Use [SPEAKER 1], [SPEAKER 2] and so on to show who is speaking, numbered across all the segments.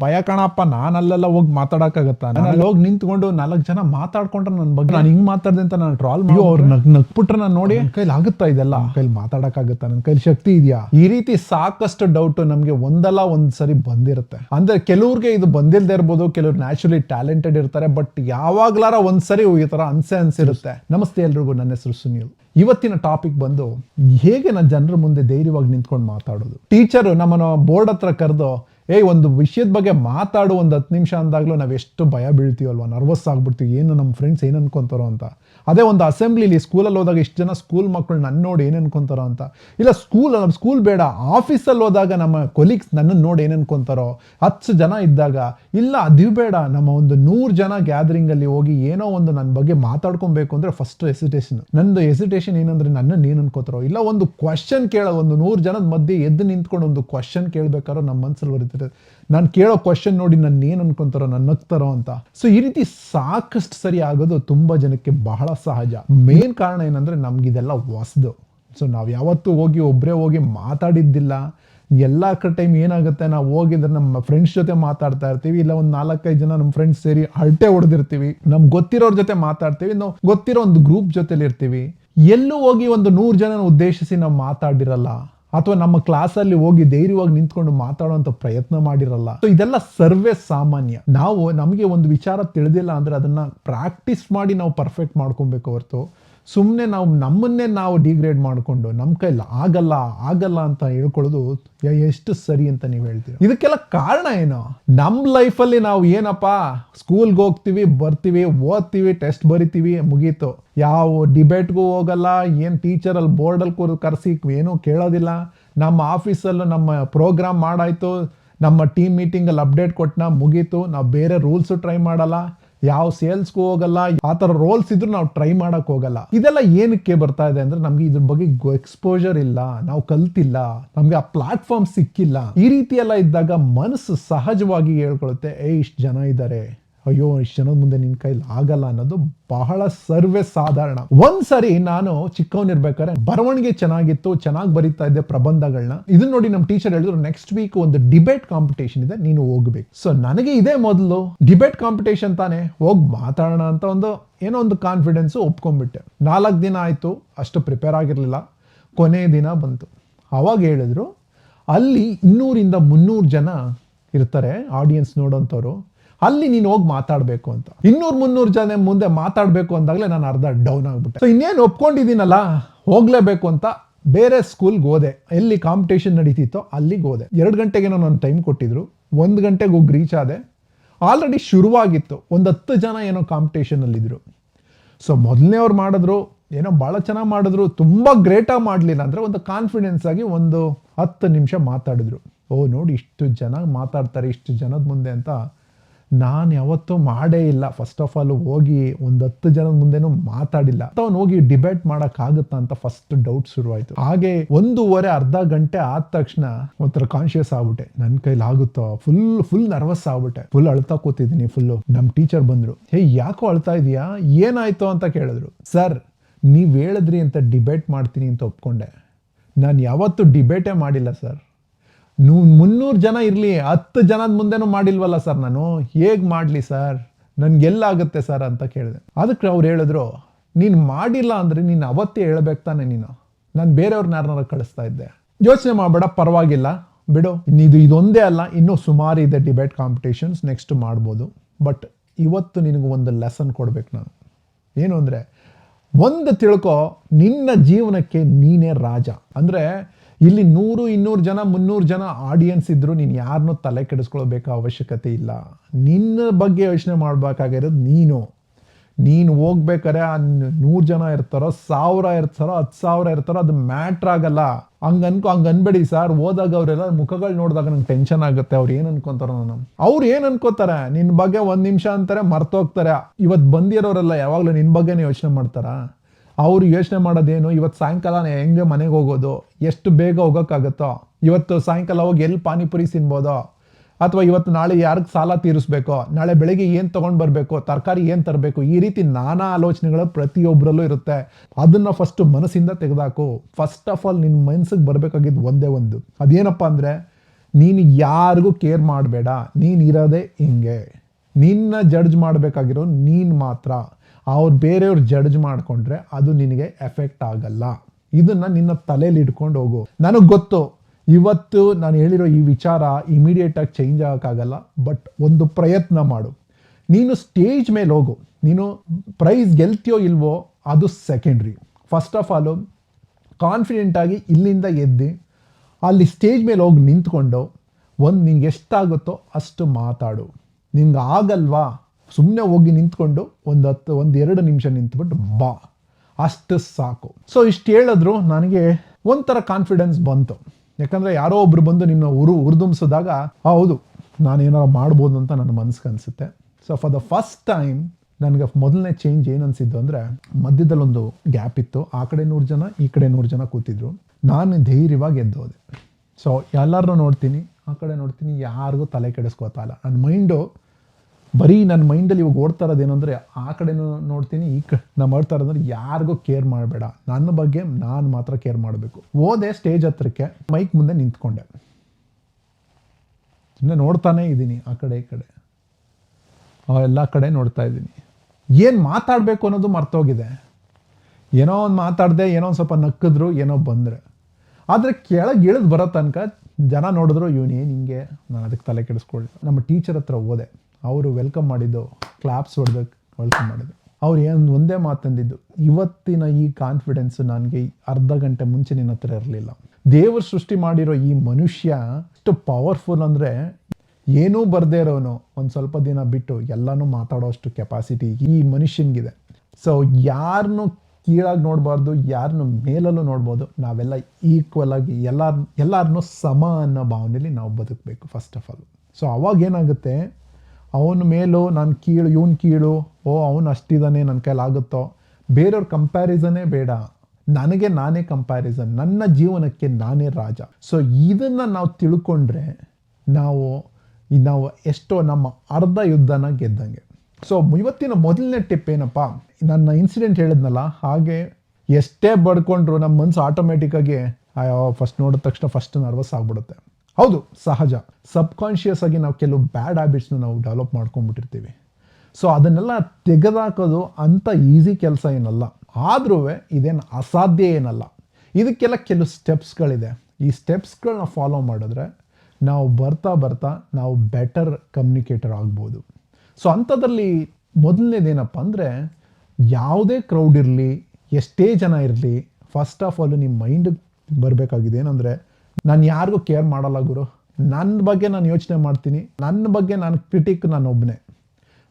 [SPEAKER 1] ಭಯ ಕಣಪ್ಪ ನಾನು ಅಲ್ಲೆಲ್ಲ ಹೋಗಿ ಮಾತಾಡಕ್ಕಾಗತ್ತ? ನಾನು ಹೋಗಿ ನಿಂತ್ಕೊಂಡು ನಾಲ್ಕು ಜನ ಮಾತಾಡ್ಕೊಂಡ್ರೆ ನನ್ನ ಬಗ್ಗೆ ನಾನು ಹಿಂಗ್ ಮಾತಾಡ್ದೆ ಅಂತ ನಾನು ಟ್ರಾಲ್ ಮಾಡಿ ಅವ್ರು ನಗ್ ನಗ್ಬಿಟ್ರೆ ನಾನು ನೋಡಿ. ಕೈಲಿ ಆಗುತ್ತಾ ಇದೆಲ್ಲ? ಕೈಲಿ ಮಾತಾಡಕ್ಕಾಗತ್ತ? ನನ್ನ ಕೈಲಿ ಶಕ್ತಿ ಇದೆಯಾ? ಈ ರೀತಿ ಸಾಕಷ್ಟು ಡೌಟ್ ನಮ್ಗೆ ಒಂದಲ್ಲ ಒಂದ್ ಸರಿ ಬಂದಿರುತ್ತೆ. ಅಂದ್ರೆ ಕೆಲವ್ರಿಗೆ ಇದು ಬಂದಿಲ್ದೇ ಇರ್ಬೋದು ಕೆಲವ್ರು ನ್ಯಾಚುರಲಿ ಟ್ಯಾಲೆಂಟೆಡ್ ಇರ್ತಾರೆ ಬಟ್ ಯಾವಾಗ್ಲಾರ ಒಂದ್ಸರಿ ಈ ತರ ಅನ್ಸೆ ಅನ್ಸಿರುತ್ತೆ. ನಮಸ್ತೆ ಎಲ್ರಿಗೂ ನನ್ನ ಹೆಸರು ಸುನೀಲ್. ಇವತ್ತಿನ ಟಾಪಿಕ್ ಬಂದು ಹೇಗೆ ನಾನು ಜನರ ಮುಂದೆ ಧೈರ್ಯವಾಗಿ ನಿಂತ್ಕೊಂಡು ಮಾತಾಡೋದು? ಟೀಚರ್ ನಮ್ಮನ್ನು ಬೋರ್ಡ್ ಹತ್ರ ಕರೆದು ಏಯ್ ಒಂದು ವಿಷಯದ ಬಗ್ಗೆ ಮಾತಾಡು ಒಂದು ಹತ್ತು ನಿಮಿಷ ಅಂದಾಗಲೂ ನಾವು ಎಷ್ಟು ಭಯ ಬೀಳ್ತೀವಲ್ವ? ನರ್ವಸ್ ಆಗ್ಬಿಡ್ತೀವಿ. ಏನು ನಮ್ಮ ಫ್ರೆಂಡ್ಸ್ ಏನು ಅನ್ಕೊಂತಾರೋ ಅಂತ. ಅದೇ ಒಂದು ಅಸೆಂಬ್ಲಿಲಿ ಸ್ಕೂಲಲ್ಲಿ ಹೋದಾಗ ಇಷ್ಟು ಜನ ಸ್ಕೂಲ್ ಮಕ್ಕಳು ನನ್ನ ನೋಡಿ ಏನು ಅಂತ. ಇಲ್ಲ, ಸ್ಕೂಲ್ ಸ್ಕೂಲ್ ಬೇಡ. ಆಫೀಸಲ್ಲಿ ಹೋದಾಗ ನಮ್ಮ ಕೊಲೀಗ್ಸ್ ನನ್ನನ್ನು ನೋಡಿ ಏನು ಅನ್ಕೊಂತಾರೋ. ಹತ್ತು ಜನ ಇದ್ದಾಗ, ಇಲ್ಲ, ಅದು ಬೇಡ. ನಮ್ಮ ಒಂದು ನೂರು ಜನ ಗ್ಯಾದರಿಂಗಲ್ಲಿ ಹೋಗಿ ಏನೋ ಒಂದು ನನ್ನ ಬಗ್ಗೆ ಮಾತಾಡ್ಕೊಬೇಕು ಅಂದರೆ ಫಸ್ಟ್ ಎಸಿಟೇಷನ್ ನಂದು ಎಸಿಟೇಷನ್ ಏನಂದ್ರೆ ನನ್ನನ್ನು ಏನು ಅನ್ಕೋತಾರೋ. ಇಲ್ಲ, ಒಂದು ಕ್ವಶನ್ ಕೇಳೋ, ಒಂದು ನೂರು ಜನದ ಮಧ್ಯೆ ಎದ್ದು ನಿಂತ್ಕೊಂಡು ಒಂದು ಕ್ವಶನ್ ಕೇಳಬೇಕಾರೋ ನಮ್ಮ ಮನಸ್ಸಲ್ಲಿ ಬರುತ್ತೆ ನಾನು ಕೇಳೋ ಕ್ವಶನ್ ನೋಡಿ ನನ್ನ ಏನು ಅನ್ಕೊಂತಾರೋ ನನ್ನ ನಗ್ತಾರೋ ಅಂತ. ಸೊ ಈ ರೀತಿ ಸಾಕಷ್ಟು ಸರಿ ಆಗೋದು ತುಂಬ ಜನಕ್ಕೆ ಬಹಳ ಸಹಜ. ಮೇನ್ ಕಾರಣ ಏನಂದ್ರೆ ನಮ್ಗಿದೆಲ್ಲ ಹೊಸ್ದು. ಸೊ ನಾವು ಯಾವತ್ತೂ ಹೋಗಿ ಒಬ್ಬರೇ ಹೋಗಿ ಮಾತಾಡಿದ್ದಿಲ್ಲ. ಎಲ್ಲ ಟೈಮ್ ಏನಾಗುತ್ತೆ? ನಾವು ಹೋಗಿದ್ರೆ ನಮ್ಮ ಫ್ರೆಂಡ್ಸ್ ಜೊತೆ ಮಾತಾಡ್ತಾ ಇರ್ತೀವಿ. ಇಲ್ಲ ಒಂದು ನಾಲ್ಕೈದು ಜನ ನಮ್ಮ ಫ್ರೆಂಡ್ಸ್ ಸೇರಿ ಅಳಟೆ ಹೊಡೆದಿರ್ತೀವಿ. ನಮ್ಗೆ ಗೊತ್ತಿರೋರ ಜೊತೆ ಮಾತಾಡ್ತೀವಿ. ನಾವು ಗೊತ್ತಿರೋ ಒಂದು ಗ್ರೂಪ್ ಜೊತೆಲಿ ಇರ್ತೀವಿ ಎಲ್ಲೂ ಹೋಗಿ ಒಂದು ನೂರು ಜನ ಉದ್ದೇಶಿಸಿ ನಾವು ಮಾತಾಡಿರಲ್ಲ. ಅಥವಾ ನಮ್ಮ ಕ್ಲಾಸಲ್ಲಿ ಹೋಗಿ ಧೈರ್ಯವಾಗಿ ನಿಂತ್ಕೊಂಡು ಮಾತಾಡುವಂತ ಪ್ರಯತ್ನ ಮಾಡಿರಲ್ಲ. ಸೊ ಇದೆಲ್ಲ ಸರ್ವೇ ಸಾಮಾನ್ಯ. ನಾವು ನಮಗೆ ಒಂದು ವಿಚಾರ ತಿಳಿದಿಲ್ಲ ಅಂದ್ರೆ ಅದನ್ನ ಪ್ರಾಕ್ಟೀಸ್ ಮಾಡಿ ನಾವು ಪರ್ಫೆಕ್ಟ್ ಮಾಡ್ಕೊಬೇಕು ಹೊರತು. ಸುಮ್ಮನೆ ನಾವು ನಮ್ಮನ್ನೇ ನಾವು ಡಿಗ್ರೇಡ್ ಮಾಡಿಕೊಂಡು ನಮ್ಮ ಕೈಲಿ ಆಗಲ್ಲ ಆಗಲ್ಲ ಅಂತ ಹೇಳ್ಕೊಳ್ಳೋದು ಎಷ್ಟು ಸರಿ ಅಂತ ನೀವು ಹೇಳ್ತೀರಿ? ಇದಕ್ಕೆಲ್ಲ ಕಾರಣ ಏನು? ನಮ್ಮ ಲೈಫಲ್ಲಿ ನಾವು ಏನಪ್ಪ? ಸ್ಕೂಲ್ಗೆ ಹೋಗ್ತೀವಿ, ಬರ್ತೀವಿ, ಓದ್ತೀವಿ ಟೆಸ್ಟ್ ಬರಿತೀವಿ, ಮುಗೀತು. ಯಾವ ಡಿಬೇಟ್ಗೂ ಹೋಗಲ್ಲ, ಏನು ಟೀಚರಲ್ಲಿ ಬೋರ್ಡಲ್ಲಿ ಕೂರ್, ಕರೆಸಿ ಏನೂ ಕೇಳೋದಿಲ್ಲ. ನಮ್ಮ ಆಫೀಸಲ್ಲೂ ನಮ್ಮ ಪ್ರೋಗ್ರಾಮ್ ಮಾಡಾಯಿತು. ನಮ್ಮ ಟೀಮ್ ಮೀಟಿಂಗಲ್ಲಿ ಅಪ್ಡೇಟ್ ಕೊಟ್ಟನ ಮುಗೀತು. ನಾವು ಬೇರೆ ರೂಲ್ಸು ಟ್ರೈ ಮಾಡಲ್ಲ. ಯಾವ ಸೇಲ್ಸ್ಗೂ ಹೋಗಲ್ಲ ಆತರ ರೋಲ್ಸ್ ಇದ್ರು ನಾವು ಟ್ರೈ ಮಾಡಕ್ ಹೋಗಲ್ಲ. ಇದೆಲ್ಲ ಏನಕ್ಕೆ ಬರ್ತಾ ಇದೆ ಅಂದ್ರೆ ನಮ್ಗೆ ಇದ್ರ ಬಗ್ಗೆ ಎಕ್ಸ್ಪೋಜರ್ ಇಲ್ಲ, ನಾವು ಕಲ್ತಿಲ್ಲ, ನಮ್ಗೆ ಆ ಪ್ಲಾಟ್ಫಾರ್ಮ್ ಸಿಕ್ಕಿಲ್ಲ. ಈ ರೀತಿ ಎಲ್ಲ ಇದ್ದಾಗ ಮನಸ್ಸು ಸಹಜವಾಗಿ ಹೇಳ್ಕೊಳುತ್ತೆ, ಏ, ಇಷ್ಟು ಜನ ಇದ್ದಾರೆ ಅಯ್ಯೋ ಇಷ್ಟು ಜನದ ಮುಂದೆ ನಿನ್ನ ಕೈಲಿ ಆಗಲ್ಲ ಅನ್ನೋದು ಬಹಳ ಸರ್ವೇ ಸಾಧಾರಣ. ಒಂದ್ಸರಿ ನಾನು ಚಿಕ್ಕವನಿರ್ಬೇಕಾದ್ರೆ ಬರವಣಿಗೆ ಚೆನ್ನಾಗಿತ್ತು, ಚೆನ್ನಾಗಿ ಬರೀತಾ ಇದ್ದೆ ಪ್ರಬಂಧಗಳನ್ನ ಇದನ್ನ ನೋಡಿ ನಮ್ಮ ಟೀಚರ್ ಹೇಳಿದ್ರು ನೆಕ್ಸ್ಟ್ ವೀಕ್ ಒಂದು ಡಿಬೇಟ್ ಕಾಂಪಿಟೇಷನ್ ಇದೆ, ನೀನು ಹೋಗ್ಬೇಕು. ಸೊ ನನಗೆ ಇದೇ ಮೊದಲು ಡಿಬೇಟ್ ಕಾಂಪಿಟೇಷನ್ ತಾನೇ, ಹೋಗಿ ಮಾತಾಡೋಣ ಅಂತ ಒಂದು, ಏನೋ ಒಂದು ಕಾನ್ಫಿಡೆನ್ಸ್ ಒಪ್ಕೊಂಡ್ಬಿಟ್ಟೆ. ನಾಲ್ಕು ದಿನ ಆಯ್ತು, ಅಷ್ಟು ಪ್ರಿಪೇರ್ ಆಗಿರಲಿಲ್ಲ. ಕೊನೆ ದಿನ ಬಂತು. ಅವಾಗ ಹೇಳಿದ್ರು, ಅಲ್ಲಿ ಇನ್ನೂರಿಂದ ಮುನ್ನೂರು ಜನ ಇರ್ತಾರೆ ಆಡಿಯನ್ಸ್ ನೋಡೋಂಥವ್ರು. ಅಲ್ಲಿ ನೀನು ಹೋಗಿ ಮಾತಾಡಬೇಕು ಅಂತ. ಇನ್ನೂರು ಮುನ್ನೂರು ಜನ ಮುಂದೆ ಮಾತಾಡಬೇಕು ಅಂದಾಗಲೇ ನಾನು ಅರ್ಧ ಡೌನ್ ಆಗ್ಬಿಟ್ಟೆ. ಸೊ ಇನ್ನೇನು ಒಪ್ಕೊಂಡಿದ್ದೀನಲ್ಲ ಹೋಗ್ಲೇಬೇಕು ಅಂತ ಬೇರೆ ಸ್ಕೂಲ್ಗೆ ಹೋದೆ. ಎಲ್ಲಿ ಕಾಂಪಿಟೇಷನ್ ನಡೀತಿತ್ತೋ ಅಲ್ಲಿಗೆ ಹೋದೆ. ಎರಡು ಗಂಟೆಗೇನೋ ನಾನು ಟೈಮ್ ಕೊಟ್ಟಿದ್ರು. ಒಂದು ಗಂಟೆಗೆ ಹೋಗಿ ರೀಚ್ ಆದೆ. ಆಲ್ರೆಡಿ ಶುರುವಾಗಿತ್ತು. ಒಂದು ಹತ್ತು ಜನ ಏನೋ ಕಾಂಪಿಟೇಷನಲ್ಲಿದ್ದರು ಸೊ ಮೊದಲನೇವ್ರು ಮಾಡಿದ್ರು, ಏನೋ ಭಾಳ ಚೆನ್ನಾಗಿ ಮಾಡಿದ್ರು, ತುಂಬ ಗ್ರೇಟಾಗಿ ಮಾಡಲಿಲ್ಲ ಅಂದರೆ ಒಂದು ಕಾನ್ಫಿಡೆನ್ಸ್ ಆಗಿ ಒಂದು ಹತ್ತು ನಿಮಿಷ ಮಾತಾಡಿದ್ರು. ಓ, ನೋಡಿ ಇಷ್ಟು ಜನ ಮಾತಾಡ್ತಾರೆ, ಇಷ್ಟು ಜನದ ಮುಂದೆ ಅಂತ ನಾನು ಯಾವತ್ತೂ ಮಾಡೇ ಇಲ್ಲ. ಫಸ್ಟ್ ಆಫ್ ಆಲ್ ಹೋಗಿ ಒಂದು ಹತ್ತು ಜನದ ಮುಂದೆನೂ ಮಾತಾಡಿಲ್ಲ. ಅವ್ನು ಹೋಗಿ ಡಿಬೇಟ್ ಮಾಡೋಕ್ಕಾಗುತ್ತಾ ಅಂತ ಫಸ್ಟ್ ಡೌಟ್ ಶುರುವಾಯಿತು. ಹಾಗೆ ಒಂದೂವರೆ ಅರ್ಧ ಗಂಟೆ ಆದ ತಕ್ಷಣ ಒಂಥರ ಕಾನ್ಶಿಯಸ್ ಆಗ್ಬಿಟ್ಟೆ. ನನ್ನ ಕೈಲಿ ಆಗುತ್ತೋ? ಫುಲ್ ಫುಲ್ ನರ್ವಸ್ ಆಗ್ಬಿಟ್ಟೆ. ಫುಲ್ ಅಳ್ತಾ ಕೂತಿದ್ದೀನಿ ಫುಲ್ಲು ನಮ್ಮ ಟೀಚರ್ ಬಂದರು. ಹೇ, ಯಾಕೋ ಅಳ್ತಾ ಇದೀಯಾ? ಏನಾಯ್ತು ಅಂತ ಕೇಳಿದ್ರು. ಸರ್, ನೀವು ಹೇಳಿದ್ರಿ ಅಂತ ಡಿಬೇಟ್ ಮಾಡ್ತೀನಿ ಅಂತ ಒಪ್ಕೊಂಡೆ. ನಾನು ಯಾವತ್ತೂ ಡಿಬೇಟೇ ಮಾಡಿಲ್ಲ, ಸರ್. ನೀವು ಮುನ್ನೂರು ಜನ ಇರಲಿ, ಹತ್ತು ಜನದ ಮುಂದೆನೂ ಮಾಡಿಲ್ವಲ್ಲ ಸರ್ ನಾನು? ಹೇಗೆ ಮಾಡಲಿ ಸರ್? ನನಗೆಲ್ಲಾಗುತ್ತೆ ಸರ್ ಅಂತ ಕೇಳಿದೆ. ಅದಕ್ಕೆ ಅವ್ರು ಹೇಳಿದ್ರು, ನೀನು ಮಾಡಿಲ್ಲ ಅಂದರೆ ನೀನು ಅವತ್ತೇ ಹೇಳ್ಬೇಕು ತಾನೆ ನೀನು. ನಾನು ಬೇರೆಯವ್ರನ್ನ ಯಾರನ್ನಾರ ಕಳಿಸ್ತಾ ಇದ್ದೆ. ಯೋಚನೆ ಮಾಡಬೇಡ, ಪರವಾಗಿಲ್ಲ. ಬಿಡು, ಇದು ಇದೊಂದೇ ಅಲ್ಲ, ಇನ್ನೂ ಸುಮಾರು ಇದೆ ಡಿಬೇಟ್ ಕಾಂಪಿಟೇಷನ್ಸ್, ನೆಕ್ಸ್ಟ್ ಮಾಡ್ಬೋದು. ಬಟ್ ಇವತ್ತು ನಿನಗೆ ಒಂದು ಲೆಸನ್ ಕೊಡ್ಬೇಕು ನಾನು. ಏನು ಅಂದರೆ, ಒಂದು ತಿಳ್ಕೊ, ನಿನ್ನ ಜೀವನಕ್ಕೆ ನೀನೇ ರಾಜ. ಅಂದರೆ ಇಲ್ಲಿ ನೂರು, ಇನ್ನೂರು ಜನ, ಮುನ್ನೂರು ಜನ ಆಡಿಯನ್ಸ್ ಇದ್ದರೂ ನೀನು ಯಾರನ್ನೂ ತಲೆ ಕೆಡಿಸ್ಕೊಳ್ಬೇಕು ಅವಶ್ಯಕತೆ ಇಲ್ಲ. ನಿನ್ನ ಬಗ್ಗೆ ಯೋಚನೆ ಮಾಡಬೇಕಾಗಿರೋದು ನೀನು. ನೀನು ಹೋಗ್ಬೇಕಾರೆ ಆ ನೂರು ಜನ ಇರ್ತಾರೋ, ಸಾವಿರ ಇರ್ತಾರೋ, ಹತ್ತು ಸಾವಿರ ಇರ್ತಾರೋ, ಅದು ಮ್ಯಾಟ್ರ್ ಆಗಲ್ಲ. ಹಂಗ ಅನ್ಕೊ, ಹಂಗೆ ಅನ್ಬೇಡಿ ಸರ್. ಹೋದಾಗ ಅವರೆಲ್ಲ ಮುಖಗಳು ನೋಡಿದಾಗ ನಂಗೆ ಟೆನ್ಷನ್ ಆಗುತ್ತೆ. ಅವ್ರು ಏನು ಅನ್ಕೊಂತಾರೋ ನಾನು. ಅವ್ರು ಏನು ಅನ್ಕೋತಾರೆ? ನಿನ್ನ ಬಗ್ಗೆ ಒಂದು ನಿಮಿಷ ಅಂತಾರೆ ಮರ್ತೋಗ್ತಾರೆ ಇವತ್ತು ಬಂದಿರೋರೆಲ್ಲ ಯಾವಾಗಲೂ ನಿನ್ನ ಬಗ್ಗೆನೇ ಯೋಚನೆ ಮಾಡ್ತಾರಾ? ಅವ್ರು ಯೋಚನೆ ಮಾಡೋದೇನು? ಇವತ್ತು ಸಾಯಂಕಾಲ ಹೆಂಗೆ ಮನೆಗೆ ಹೋಗೋದು? ಎಷ್ಟು ಬೇಗ ಹೋಗೋಕ್ಕಾಗುತ್ತೋ? ಇವತ್ತು ಸಾಯಂಕಾಲ ಹೋಗಿ ಎಲ್ಲಿ ಪಾನಿಪುರಿ ತಿನ್ಬೋದೋ? ಅಥವಾ ಇವತ್ತು ನಾಳೆ ಯಾರಿಗೆ ಸಾಲ ತೀರಿಸ್ಬೇಕೋ? ನಾಳೆ ಬೆಳಗ್ಗೆ ಏನು ತೊಗೊಂಡು ಬರಬೇಕು? ತರಕಾರಿ ಏನು ತರಬೇಕು? ಈ ರೀತಿ ನಾನಾ ಆಲೋಚನೆಗಳು ಪ್ರತಿಯೊಬ್ಬರಲ್ಲೂ ಇರುತ್ತೆ. ಅದನ್ನು ಫಸ್ಟ್ ಮನಸ್ಸಿಂದ ತೆಗೆದಾಕು. ಫಸ್ಟ್ ಆಫ್ ಆಲ್ ನಿನ್ನ ಮನಸ್ಸಿಗೆ ಬರಬೇಕಾಗಿದ್ದು ಒಂದೇ ಒಂದು. ಅದೇನಪ್ಪ ಅಂದರೆ, ನೀನು ಯಾರಿಗೂ ಕೇರ್ ಮಾಡಬೇಡ. ಇರೋದೇ ಹಿಂಗೆ. ನಿನ್ನ ಜಡ್ಜ್ ಮಾಡಬೇಕಾಗಿರೋ ನೀನು ಮಾತ್ರ. ಅವ್ರು ಬೇರೆಯವ್ರು ಜಡ್ಜ್ ಮಾಡಿಕೊಂಡ್ರೆ ಅದು ನಿನಗೆ ಎಫೆಕ್ಟ್ ಆಗಲ್ಲ. ಇದನ್ನ ನಿನ್ನ ತಲೆಯಲ್ಲಿ ಇಟ್ಕೊಂಡು ಹೋಗು. ನನಗೆ ಗೊತ್ತು, ಇವತ್ತು ನಾನು ಹೇಳಿರೋ ಈ ವಿಚಾರ ಇಮಿಡಿಯೇಟ್ ಆಗಿ ಚೇಂಜ್ ಆಗೋಕ್ಕಾಗಲ್ಲ ಬಟ್ ಒಂದು ಪ್ರಯತ್ನ ಮಾಡು. ನೀನು ಸ್ಟೇಜ್ ಮೇಲೆ ಹೋಗು. ನೀನು ಪ್ರೈಸ್ ಗೆಲ್ತೀಯೋ ಇಲ್ವೋ, ಅದು secondary first of all confident ಆಗಿ ಇಲ್ಲಿಂದ ಎದ್ದು, ಅಲ್ಲಿ ಸ್ಟೇಜ್ ಮೇಲೆ ಹೋಗಿ ನಿಂತ್ಕೊಂಡು, ಒಂದು ನಿಂಗೆ ಎಷ್ಟಾಗುತ್ತೋ ಅಷ್ಟು ಮಾತಾಡು. ನಿಮ್ಗೆ ಆಗಲ್ವಾ? ಸುಮ್ಮನೆ ಹೋಗಿ ನಿಂತ್ಕೊಂಡು ಒಂದು ಹತ್ತು, ಒಂದು ಎರಡು ನಿಮಿಷ ನಿಂತ್ಬಿಟ್ಟು ಬಾ. ಅಷ್ಟು ಸಾಕು. ಸೊ ಇಷ್ಟು ಹೇಳಿದ್ರು ನನಗೆ ಒಂಥರ ಕಾನ್ಫಿಡೆನ್ಸ್ ಬಂತು. ಯಾಕಂದರೆ ಯಾರೋ ಒಬ್ರು ಬಂದು ನಿನ್ನ ಉರು ಉರಿದುಂಬಿಸಿದಾಗ ಹೌದು ನಾನು ಏನಾರು ಮಾಡ್ಬೋದು ಅಂತ ನನ್ನ ಮನಸ್ಸಿಗೆ ಅನಿಸುತ್ತೆ. So for the first time ನನಗೆ ಮೊದಲನೇ ಚೇಂಜ್ ಏನು ಅನಿಸಿದ್ದು ಅಂದರೆ ಮಧ್ಯದಲ್ಲಿ ಒಂದು ಗ್ಯಾಪ್ ಇತ್ತು. ಆ ಕಡೆ ನೂರು ಜನ, ಈ ಕಡೆ ನೂರು ಜನ ಕೂತಿದ್ರು. ನಾನು ಧೈರ್ಯವಾಗಿ ಎದ್ದೋದೆ. ಸೊ ಎಲ್ಲರನ್ನೂ ನೋಡ್ತೀನಿ, ಆ ಕಡೆ ನೋಡ್ತೀನಿ, ಯಾರಿಗೂ ತಲೆ ಕೆಡಿಸ್ಕೋತಾ ಇಲ್ಲ ನನ್ನ ಮೈಂಡು ಬರೀ ನನ್ನ ಮೈಂಡಲ್ಲಿ ಇವಾಗ ಓಡ್ತಾ ಇರೋದೇನು ಅಂದರೆ ಆ ಕಡೆನೂ ನೋಡ್ತೀನಿ, ಈ ಕ, ನಾನು ಮಾಡ್ತಾ ಇರೋದಂದ್ರೆ ಯಾರಿಗೂ ಕೇರ್ ಮಾಡಬೇಡ. ನನ್ನ ಬಗ್ಗೆ ನಾನು ಮಾತ್ರ ಕೇರ್ ಮಾಡಬೇಕು. ಓದೆ ಸ್ಟೇಜ್ ಹತ್ರಕ್ಕೆ ಮೈಕ್ ಮುಂದೆ ನಿಂತ್ಕೊಂಡೆ. ಸುಮ್ಮನೆ ನೋಡ್ತಾನೇ ಇದ್ದೀನಿ ಆ ಕಡೆ, ಈ ಕಡೆ. ಎಲ್ಲ ಕಡೆ ನೋಡ್ತಾ ಇದ್ದೀನಿ. ಏನು ಮಾತಾಡಬೇಕು ಅನ್ನೋದು ಮರ್ತೋಗಿದೆ. ಏನೋ ಒಂದು ಮಾತಾಡಿದೆ, ಏನೋ ಒಂದು ಸ್ವಲ್ಪ ನಕ್ಕಿದ್ರು, ಏನೋ ಬಂದರೆ. ಆದರೆ ಕೆಳಗೆ ಇಳಿದು ಬರೋ ತನಕ ಜನ ನೋಡಿದ್ರು, ಇವನು ಏನು ಹಿಂಗೆ? ನಾನು ಅದಕ್ಕೆ ತಲೆ ಕೆಡಿಸ್ಕೊಳ್ಳಿ. ನಮ್ಮ ಟೀಚರ್ ಹತ್ರ ಹೋದೆ. ಅವರು ವೆಲ್ಕಮ್ ಮಾಡಿದ್ದು ಕ್ಲಾಪ್ಸ್ ಹೊಡೆದಕ್ಕೆ ವೆಲ್ಕಮ್ ಮಾಡಿದ್ದು. ಅವ್ರು ಏನು ಒಂದೇ ಮಾತಂದಿದ್ದು ಇವತ್ತಿನ ಈ ಕಾನ್ಫಿಡೆನ್ಸ್ ನನಗೆ ಅರ್ಧ ಗಂಟೆ ಮುಂಚೆ ನಿನ್ನ ಹತ್ರ ಇರಲಿಲ್ಲ. ದೇವರು ಸೃಷ್ಟಿ ಮಾಡಿರೋ ಈ ಮನುಷ್ಯ ಅಷ್ಟು ಪವರ್ಫುಲ್ ಅಂದರೆ ಏನೂ ಬರದೇ ಇರೋನು. ಒಂದು ಸ್ವಲ್ಪ ದಿನ ಬಿಟ್ಟು ಎಲ್ಲನೂ ಮಾತಾಡೋ ಅಷ್ಟು ಕೆಪಾಸಿಟಿ ಈ ಮನುಷ್ಯನಿಗಿದೆ. ಸೊ ಯಾರನ್ನು ಕೀಳಾಗಿ ನೋಡಬಾರ್ದು ಯಾರನ್ನು ಮೇಲಲ್ಲೂ ನೋಡ್ಬೋದು ನಾವೆಲ್ಲ ಈಕ್ವಲ್ ಆಗಿ ಎಲ್ಲಾರ್ ಎಲ್ಲರನ್ನೂ ಸಮ ಅನ್ನೋ ಭಾವನೆಯಲ್ಲಿ ನಾವು ಬದುಕಬೇಕು ಫಸ್ಟ್ ಆಫ್ ಆಲ್ ಸೊ ಅವಾಗ ಏನಾಗುತ್ತೆ? ಅವನ ಮೇಲೋ ನಾನು ಕೀಳು, ಇವನು ಕೀಳು, ಓ, ಅವನು ಅಷ್ಟಿದ್ದಾನೆ ನನ್ನ ಕೈಲಾಗುತ್ತೋ ಬೇರೆಯವ್ರ ಕಂಪ್ಯಾರಿಸನೇ ಬೇಡ. ನನಗೆ ನಾನೇ ಕಂಪ್ಯಾರಿಸನ್ ನನ್ನ ಜೀವನಕ್ಕೆ ನಾನೇ ರಾಜ. ಸೊ ಇದನ್ನು ನಾವು ತಿಳ್ಕೊಂಡ್ರೆ ನಾವು ನಾವು ಎಷ್ಟೋ ನಮ್ಮ ಅರ್ಧ ಯುದ್ಧನ ಗೆದ್ದಂಗೆ. ಸೊ ಇವತ್ತಿನ ಮೊದಲನೇ ಟಿಪ್ ಏನಪ್ಪ? ನನ್ನ ಇನ್ಸಿಡೆಂಟ್ ಹೇಳಿದ್ನಲ್ಲ, ಹಾಗೆ ಎಷ್ಟೇ ಬಡ್ಕೊಂಡ್ರು ನಮ್ಮ ಮನಸ್ಸು ಆಟೋಮೆಟಿಕ್ಕಾಗಿ ಫಸ್ಟ್ ನೋಡಿದ ತಕ್ಷಣ ಫಸ್ಟ್ ನರ್ವಸ್ ಆಗ್ಬಿಡುತ್ತೆ. ಹೌದು, ಸಹಜ. ಸಬ್ಕಾನ್ಷಿಯಸ್ ಆಗಿ ನಾವು ಕೆಲವು ಬ್ಯಾಡ್ ಹ್ಯಾಬಿಟ್ಸ್ನ ನಾವು ಡೆವಲಪ್ ಮಾಡ್ಕೊಂಡ್ಬಿಟ್ಟಿರ್ತೀವಿ. ಸೊ ಅದನ್ನೆಲ್ಲ ತೆಗೆದಾಕೋದು ಅಂಥ ಈಸಿ ಕೆಲಸ ಏನಲ್ಲ. ಆದ್ರೂ ಇದೇನು ಅಸಾಧ್ಯ ಏನಲ್ಲ. ಇದಕ್ಕೆಲ್ಲ ಕೆಲವು ಸ್ಟೆಪ್ಸ್ಗಳಿದೆ ಈ ಸ್ಟೆಪ್ಸ್ಗಳನ್ನ ಫಾಲೋ ಮಾಡಿದ್ರೆ ನಾವು ಬರ್ತಾ ಬರ್ತಾ ನಾವು ಬೆಟರ್ ಕಮ್ಯುನಿಕೇಟರ್ ಆಗ್ಬೋದು. ಸೊ ಅಂಥದ್ರಲ್ಲಿ ಮೊದಲನೇದೇನಪ್ಪ ಅಂದರೆ ಯಾವುದೇ ಕ್ರೌಡ್ ಇರಲಿ, ಎಷ್ಟೇ ಜನ ಇರಲಿ ಫಸ್ಟ್ ಆಫ್ ಆಲ್ ನಿಮ್ಮ ಮೈಂಡಿಗೆ ಬರಬೇಕಾಗಿದೆ ಏನಂದರೆ ನಾನು ಯಾರಿಗೂ ಕೇರ್ ಮಾಡಲ್ಲ ಗುರು. ನನ್ನ ಬಗ್ಗೆ ನಾನು ಯೋಚನೆ ಮಾಡ್ತೀನಿ. ನನ್ನ ಬಗ್ಗೆ ನಾನು ಕ್ರಿಟಿಕ್ ನಾನು ಒಬ್ಬನೇ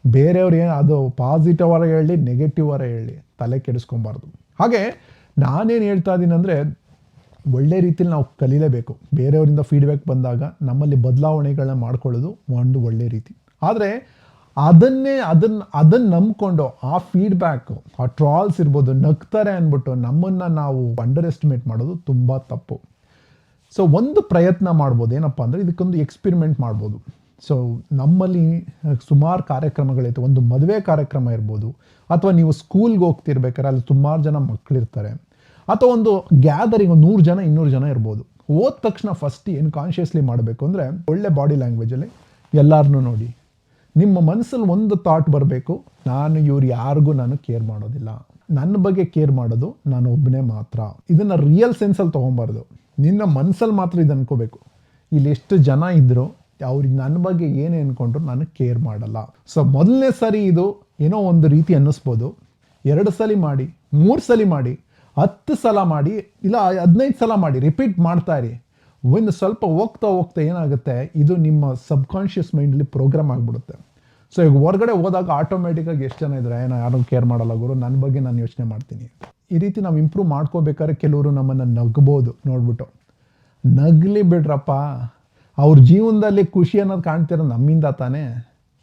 [SPEAKER 1] ಬೇರೆಯವ್ರು ಏನು ಅದು ಪಾಸಿಟಿವ್ ಅವರ ಹೇಳಿ ನೆಗೆಟಿವ್ ಅವರ ಹೇಳಿ ತಲೆ ಕೆಡಿಸ್ಕೊಬಾರ್ದು. ಹಾಗೆ ನಾನೇನು ಹೇಳ್ತಾ ಇದ್ದೀನಿ ಅಂದರೆ ಒಳ್ಳೆ ರೀತಿಲಿ ನಾವು ಕಲೀಲೇಬೇಕು. ಬೇರೆಯವರಿಂದ ಫೀಡ್ಬ್ಯಾಕ್ ಬಂದಾಗ ನಮ್ಮಲ್ಲಿ ಬದಲಾವಣೆಗಳನ್ನ ಮಾಡ್ಕೊಳ್ಳೋದು ಒಂದು ಒಳ್ಳೆ ರೀತಿ. ಆದರೆ ಅದನ್ನೇ ಅದನ್ನು ಅದನ್ನು ನಂಬ್ಕೊಂಡು ಆ ಫೀಡ್ಬ್ಯಾಕು ಆ ಟ್ರಾಲ್ಸ್ ಇರ್ಬೋದು ನಗ್ತಾರೆ ಅಂದ್ಬಿಟ್ಟು ನಮ್ಮನ್ನು ನಾವು ಅಂಡರ್ ಎಸ್ಟಿಮೇಟ್ ಮಾಡೋದು ತುಂಬ ತಪ್ಪು. ಸೊ ಒಂದು ಪ್ರಯತ್ನ ಮಾಡ್ಬೋದು. ಏನಪ್ಪ ಅಂದರೆ ಇದಕ್ಕೊಂದು ಎಕ್ಸ್ಪಿರಿಮೆಂಟ್ ಮಾಡ್ಬೋದು. ಸೊ ನಮ್ಮಲ್ಲಿ ಸುಮಾರು ಕಾರ್ಯಕ್ರಮಗಳಿತ್ತು. ಒಂದು ಮದುವೆ ಕಾರ್ಯಕ್ರಮ ಇರ್ಬೋದು. ಅಥವಾ ನೀವು ಸ್ಕೂಲ್ಗೆ ಹೋಗ್ತಿರ್ಬೇಕಾದ್ರೆ ಅಲ್ಲಿ ಸುಮಾರು ಜನ ಮಕ್ಕಳಿರ್ತಾರೆ ಅಥವಾ ಒಂದು ಗ್ಯಾದರಿಂಗ್ ನೂರು ಜನ, ಇನ್ನೂರು ಜನ ಇರ್ಬೋದು. ಹೋದ ತಕ್ಷಣ ಫಸ್ಟ್ ಏನು ಕಾನ್ಷಿಯಸ್ಲಿ ಮಾಡಬೇಕು ಅಂದರೆ ಒಳ್ಳೆ ಬಾಡಿ ಲ್ಯಾಂಗ್ವೇಜಲ್ಲಿ ಎಲ್ಲರನ್ನೂ ನೋಡಿ. ನಿಮ್ಮ ಮನಸ್ಸಲ್ಲಿ ಒಂದು ಥಾಟ್ ಬರಬೇಕು, ನಾನು ಇವ್ರು ಯಾರಿಗೂ ನಾನು ಕೇರ್ ಮಾಡೋದಿಲ್ಲ. ನನ್ನ ಬಗ್ಗೆ ಕೇರ್ ಮಾಡೋದು ನಾನು ಒಬ್ಬನೇ ಮಾತ್ರ. ಇದನ್ನು ರಿಯಲ್ ಸೆನ್ಸಲ್ಲಿ ತೊಗೊಬಾರ್ದು. ನಿನ್ನ ಮನಸ್ಸಲ್ಲಿ ಮಾತ್ರ ಇದು ಅನ್ಕೋಬೇಕು. ಇಲ್ಲಿ ಎಷ್ಟು ಜನ ಇದ್ದರು ಅವ್ರಿಗೆ ನನ್ನ ಬಗ್ಗೆ ಏನು ಅಂದ್ಕೊಂಡ್ರು ನಾನು ಕೇರ್ ಮಾಡಲ್ಲ. ಸೊ ಮೊದಲನೇ ಸರಿ ಇದು ಏನೋ ಒಂದು ರೀತಿ ಅನ್ನಿಸ್ಬೋದು. ಎರಡು ಸಲ ಮಾಡಿ, ಮೂರು ಸಲ ಮಾಡಿ, ಹತ್ತು ಸಲ ಮಾಡಿ, ಇಲ್ಲ ಹದಿನೈದು ಸಲ ಮಾಡಿ ರಿಪೀಟ್ ಮಾಡ್ತಾ ಇರಿ. ಒಂದು ಸ್ವಲ್ಪ ಹೋಗ್ತಾ ಹೋಗ್ತಾ ಏನಾಗುತ್ತೆ, ಇದು ನಿಮ್ಮ ಸಬ್ಕಾನ್ಷಿಯಸ್ ಮೈಂಡಲ್ಲಿ ಪ್ರೋಗ್ರಾಮ್ ಆಗಿಬಿಡುತ್ತೆ. ಸೊ ಈಗ ಹೊರಗಡೆ ಹೋದಾಗ ಆಟೋಮೆಟಿಕ್ಕಾಗಿ ಎಷ್ಟು ಜನ ಇದ್ದಾರೆ ನಾನು ಯಾರು ಕೇರ್ ಮಾಡಲ್ಲ ಗುರು ನನ್ನ ಬಗ್ಗೆ ನಾನು ಯೋಚನೆ ಮಾಡ್ತೀನಿ. ಈ ರೀತಿ ನಾವು ಇಂಪ್ರೂವ್ ಮಾಡ್ಕೋಬೇಕಾದ್ರೆ ಕೆಲವರು ನಮ್ಮನ್ನು ನಗ್ಬೋದು ನೋಡ್ಬಿಟ್ಟು. ನಗ್ಲಿ ಬಿಡ್ರಪ್ಪ, ಅವ್ರ ಜೀವನದಲ್ಲಿ ಖುಷಿ ಅನ್ನೋದು ಕಾಣ್ತಿರೋ ನಮ್ಮಿಂದ ತಾನೇ.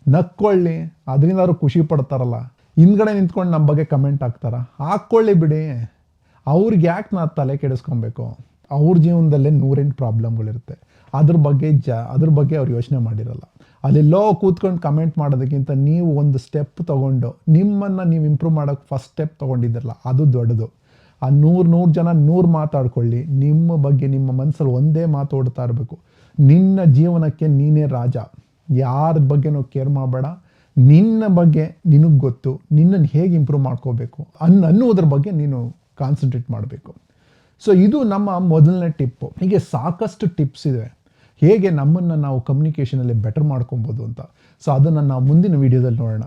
[SPEAKER 1] ನಕ್ಕೊಳ್ಳಿ, ಅದರಿಂದ ಅವರು ಖುಷಿ ಪಡ್ತಾರಲ್ಲ. ಹಿಂದ್ಗಡೆ ನಿಂತ್ಕೊಂಡು ನಮ್ಮ ಬಗ್ಗೆ ಕಮೆಂಟ್ ಹಾಕ್ತಾರ? ಹಾಕ್ಕೊಳ್ಳಿ ಬಿಡಿ. ಅವ್ರಿಗೆ ಯಾಕೆ ನಾ ತಲೆ ಕೆಡಿಸ್ಕೊಬೇಕು? ಅವ್ರ ಜೀವನದಲ್ಲೇ ನೂರೆಂಟು ಪ್ರಾಬ್ಲಮ್ಗಳಿರುತ್ತೆ. ಅದ್ರ ಬಗ್ಗೆ ಜ, ಅದ್ರ ಬಗ್ಗೆ ಅವ್ರು ಯೋಚನೆ ಮಾಡಿರಲ್ಲ. ಅಲ್ಲೆಲ್ಲೋ ಕೂತ್ಕೊಂಡು ಕಮೆಂಟ್ ಮಾಡೋದಕ್ಕಿಂತ ನೀವು ಒಂದು ಸ್ಟೆಪ್ ತೊಗೊಂಡು ನಿಮ್ಮನ್ನು ನೀವು ಇಂಪ್ರೂವ್ ಮಾಡೋಕೆ ಫಸ್ಟ್ ಸ್ಟೆಪ್ ತೊಗೊಂಡಿದ್ದಿರಲ್ಲ, ಅದು ದೊಡ್ಡದು. ಆ ನೂರು ನೂರು ಜನ ನೂರು ಮಾತಾಡ್ಕೊಳ್ಳಿ, ನಿಮ್ಮ ಬಗ್ಗೆ ನಿಮ್ಮ ಮನಸ್ಸಲ್ಲಿ ಒಂದೇ ಮಾತು ಇರಬೇಕು. ನಿನ್ನ ಜೀವನಕ್ಕೆ ನೀನೇ ರಾಜ. ಯಾರ ಬಗ್ಗೆನೂ ಕೇರ್ ಮಾಡಬೇಡ. ನಿನ್ನ ಬಗ್ಗೆ ನಿನಗೆ ಗೊತ್ತು. ನಿನ್ನನ್ನು ಹೇಗೆ ಇಂಪ್ರೂವ್ ಮಾಡ್ಕೋಬೇಕು ಅನ್ನು ಅನ್ನೋದ್ರ ಬಗ್ಗೆ ನೀನು ಕಾನ್ಸಂಟ್ರೇಟ್ ಮಾಡಬೇಕು. ಸೊ ಇದು ನಮ್ಮ ಮೊದಲನೇ ಟಿಪ್ಪು ಹೀಗೆ ಸಾಕಷ್ಟು ಟಿಪ್ಸ್ ಇದೆ. ಹೇಗೆ ನಮ್ಮನ್ನು ನಾವು ಕಮ್ಯುನಿಕೇಷನಲ್ಲಿ ಬೆಟರ್ ಮಾಡ್ಕೊಬೋದು ಅಂತ. ಸೊ ಅದನ್ನು ನಾವು ಮುಂದಿನ ವೀಡಿಯೋದಲ್ಲಿ ನೋಡೋಣ.